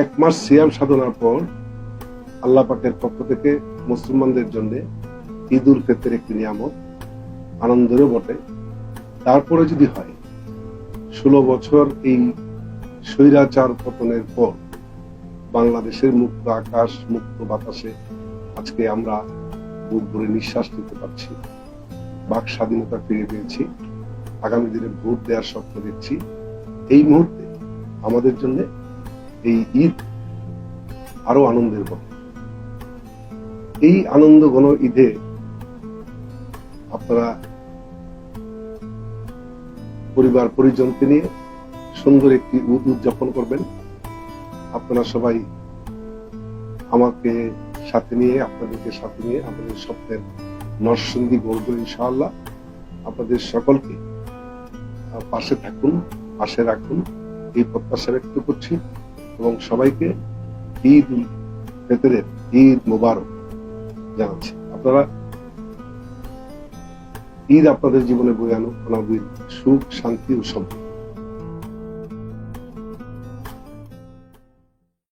এক মাস সিয়াম সাধনার পর আল্লাহ পাকের পক্ষ থেকে মুসলমানদের জন্য ঈদ উল ফিতর একটি নিয়ামত আনন্দেরও বটে। তারপরে যদি হয়, ষোলো বছর এই স্বৈরাচার পতনের পর বাংলাদেশের মুক্ত আকাশ, মুক্ত বাতাসে আজকে আমরা বুক ভরে নিঃশ্বাস নিতে পারছি। বাক স্বাধীনতা ফিরে পেয়েছি। আগামী দিনে ভোট দেওয়ার স্বপ্ন দেখছি। এই মুহূর্তে আমাদের জন্য এই ঈদ আরও আনন্দের বটে এই আনন্দ ঘন ঈদে আপনারা পরিবার, পরিজনকে নিয়ে সুন্দর একটি উদযাপন করবেন। আপনারা সবাই আমাকে সাথে নিয়ে, আপনাদেরকে সাথে নিয়ে আমাদের স্বপ্নের নরসিংদী গড়ব ইনশাআল্লাহ। আপনাদের সকলকে পাশে থাকুন, পাশে রাখুন। এই প্রত্যাশা ব্যক্ত করছি। এবং সবাইকে ঈদ উল ঈদ মোবারক জানাচ্ছি। আপনারা ঈদ আপনাদের জীবনে বয়ে আনুক সুখ, শান্তি ও সমৃদ্ধি।